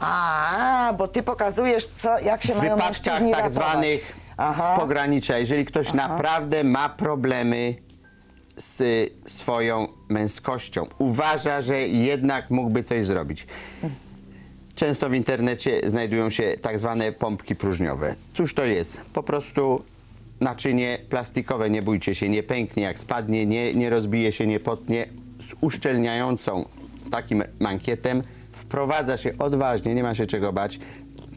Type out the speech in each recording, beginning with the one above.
A, bo ty pokazujesz, co, jak się W mają wypadkach mężczyźni tak ratować. zwanych Aha. z pogranicza, jeżeli ktoś naprawdę ma problemy z swoją męskością, uważa, że jednak mógłby coś zrobić. Często w internecie znajdują się tak zwane pompki próżniowe. Cóż to jest? Po prostu naczynie plastikowe, nie bójcie się, nie pęknie, jak spadnie, nie, nie rozbije się, nie potnie. Z uszczelniającą takim mankietem wprowadza się odważnie, nie ma się czego bać,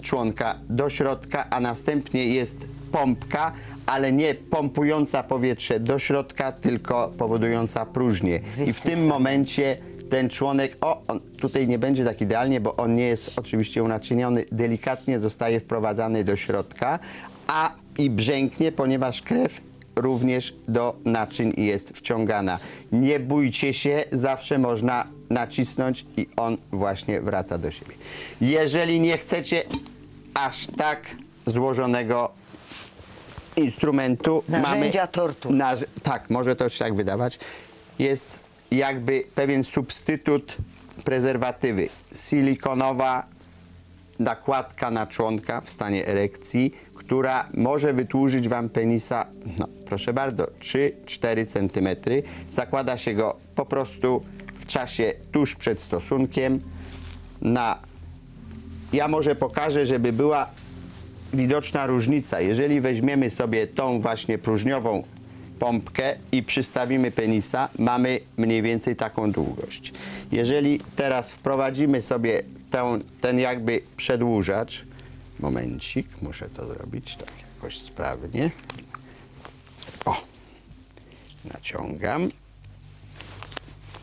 członka do środka, a następnie jest pompka, ale nie pompująca powietrze do środka, tylko powodująca próżnię. I w tym momencie ten członek, o, on tutaj nie będzie tak idealnie, bo on nie jest oczywiście unaczyniony, delikatnie zostaje wprowadzany do środka, a i brzęknie, ponieważ krew również do naczyń jest wciągana. Nie bójcie się, zawsze można nacisnąć i on właśnie wraca do siebie. Jeżeli nie chcecie aż tak złożonego instrumentu, Narzędzia mamy... tortur. Narz- tak, może to się tak wydawać. Jest jakby pewien substytut prezerwatywy. Silikonowa nakładka na członka w stanie erekcji, która może wytłużyć Wam penisa, no proszę bardzo, 3-4 cm. Zakłada się go po prostu w czasie tuż przed stosunkiem na... Ja może pokażę, żeby była widoczna różnica. Jeżeli weźmiemy sobie tą właśnie próżniową pompkę i przystawimy penisa, mamy mniej więcej taką długość. Jeżeli teraz wprowadzimy sobie tę, ten jakby przedłużacz, momencik, muszę to zrobić tak jakoś sprawnie. Naciągam.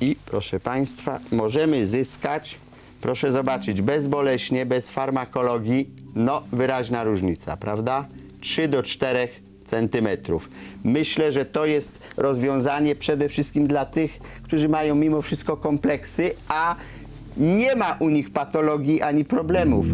I proszę Państwa, możemy zyskać, proszę zobaczyć, bezboleśnie, bez farmakologii, no wyraźna różnica, prawda? 3 do 4 centymetrów. Myślę, że to jest rozwiązanie przede wszystkim dla tych, którzy mają mimo wszystko kompleksy, a nie ma u nich patologii ani problemów.